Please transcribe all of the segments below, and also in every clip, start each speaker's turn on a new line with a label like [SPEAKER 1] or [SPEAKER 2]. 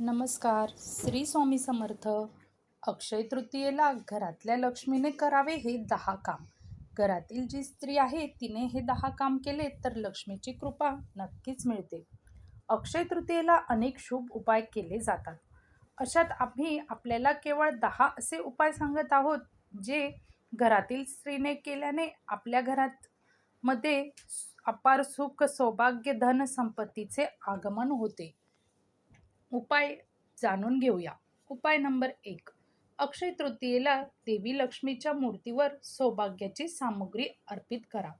[SPEAKER 1] नमस्कार. श्री स्वामी समर्थ. अक्षय तृतीयेला घरातल्या लक्ष्मीने करावे हे दहा काम. घरातील जी स्त्री आहे तिने हे दहा काम केले तर लक्ष्मीची कृपा नक्कीच मिळते. अक्षय तृतीयेला अनेक शुभ उपाय केले जातात. अशात आम्ही आपल्याला केवळ दहा असे उपाय सांगत आहोत जे घरातील स्त्रीने केल्याने आपल्या घरात मध्ये अपार सुख सौभाग्य धन संपत्तीचे आगमन होते. उपाय जाणून घेऊया. उपाय नंबर एक. अक्षय तृतीयेला देवी लक्ष्मीच्या मूर्तीवर सौभाग्याची सामग्री अर्पित करा.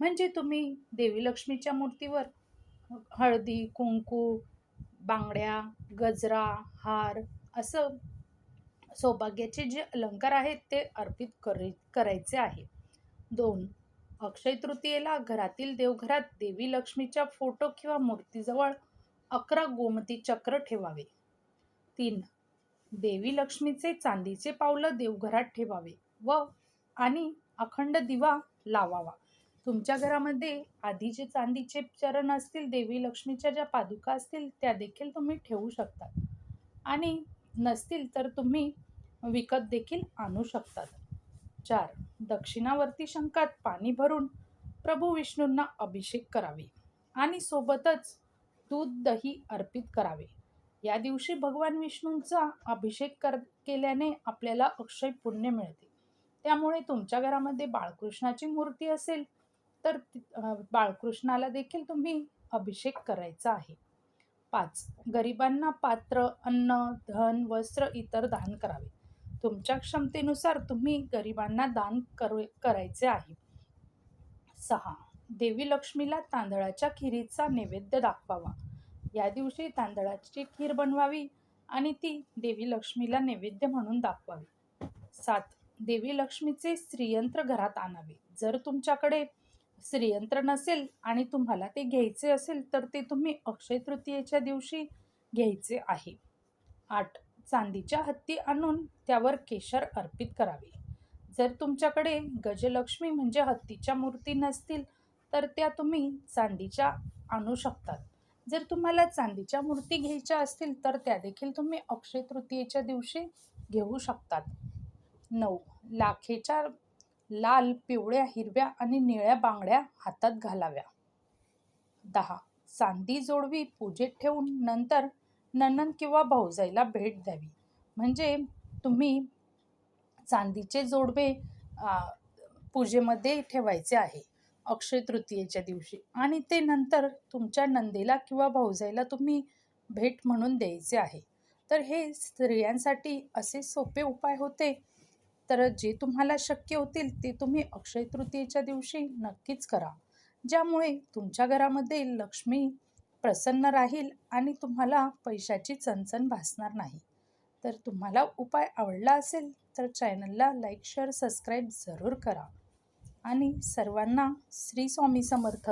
[SPEAKER 1] म्हणजे तुम्ही देवी लक्ष्मीच्या मूर्तीवर हळदी कुंकू बांगड्या गजरा हार असं सौभाग्याचे जे अलंकार आहेत ते अर्पित करी करायचे आहे. दोन. अक्षय तृतीयेला घरातील देवघरात देवी लक्ष्मीच्या फोटो किंवा मूर्तीजवळ अकरा गोमती चक्र ठेवावे. तीन देवी लक्ष्मीचे चांदीचे पावलं देवघरात ठेवावे व आणि अखंड दिवा लावावा. तुमच्या घरामध्ये आधी जे चांदीचे चरण असतील देवी लक्ष्मीच्या ज्या पादुका असतील त्या देखील तुम्ही ठेवू शकता आणि नसतील तर तुम्ही विकत देखील आणू शकतात. चार दक्षिणावर्ती शंकात पाणी भरून प्रभू विष्णूंना अभिषेक करावे आणि सोबतच दूध दही अर्पित करावे. या दिवशी भगवान विष्णूंचा अभिषेक कर केल्याने आपल्याला अक्षय पुण्य मिळते. त्यामुळे तुमच्या घरामध्ये बाळकृष्णाची मूर्ती असेल तर बाळकृष्णाला देखील तुम्ही अभिषेक करायचा आहे. पाच गरिबांना पात्र अन्न धन वस्त्र इतर दान करावे. तुमच्या क्षमतेनुसार तुम्ही गरिबांना दान करू करायचे आहे. सहा देवी लक्ष्मीला तांदळाच्या खिरीचा नैवेद्य दाखवावा. या दिवशी तांदळाची खीर बनवावी आणि ती देवी लक्ष्मीला नैवेद्य म्हणून दाखवावी. सात. देवी लक्ष्मीचे श्रीयंत्र घरात आणावे. जर तुमच्याकडे श्रीयंत्र नसेल आणि तुम्हाला ते घ्यायचे असेल तर ते तुम्ही अक्षय तृतीयेच्या दिवशी घ्यायचे आहे. आठ. चांदीच्या हत्ती आणून त्यावर केशर अर्पित करावे. जर तुमच्याकडे गजलक्ष्मी म्हणजे हत्तीच्या मूर्ती नसतील तर त्या तुम्ही चांदीच्या आणू शकतात. जर तुम्हाला चांदीच्या मूर्ती घ्यायच्या असतील तर त्या देखील तुम्ही अक्षय तृतीयेच्या दिवशी घेऊ शकतात. नऊ. लाखेच्या लाल पिवळ्या हिरव्या आणि निळ्या बांगड्या हातात घालाव्या. दहा. चांदी जोडवी पूजेत ठेवून नंतर ननन किंवा भाऊजाईला भेट द्यावी. म्हणजे तुम्ही चांदीचे जोडवे पूजेमध्ये ठेवायचे आहे. अक्षय तृतीयेच्या दिवशी. आणि ते नंतर तुमच्या नंदेला किंवा भाऊजाईला तुम्ही भेट म्हणून द्यायचे आहे. तर हे स्त्रियांसाठी असे सोपे उपाय होते. तर जे तुम्हाला शक्य होतील ते तुम्ही अक्षय तृतीयेच्या दिवशी नक्कीच करा. ज्यामुळे तुमच्या घरामध्ये लक्ष्मी प्रसन्न राहील आणि तुम्हाला पैशाची चणचण भासणार नाही. तर तुम्हाला उपाय आवडला असेल तर चॅनलला लाईक शेअर सबस्क्राईब जरूर करा. आणि सर्वांना श्री स्वामी समर्थ.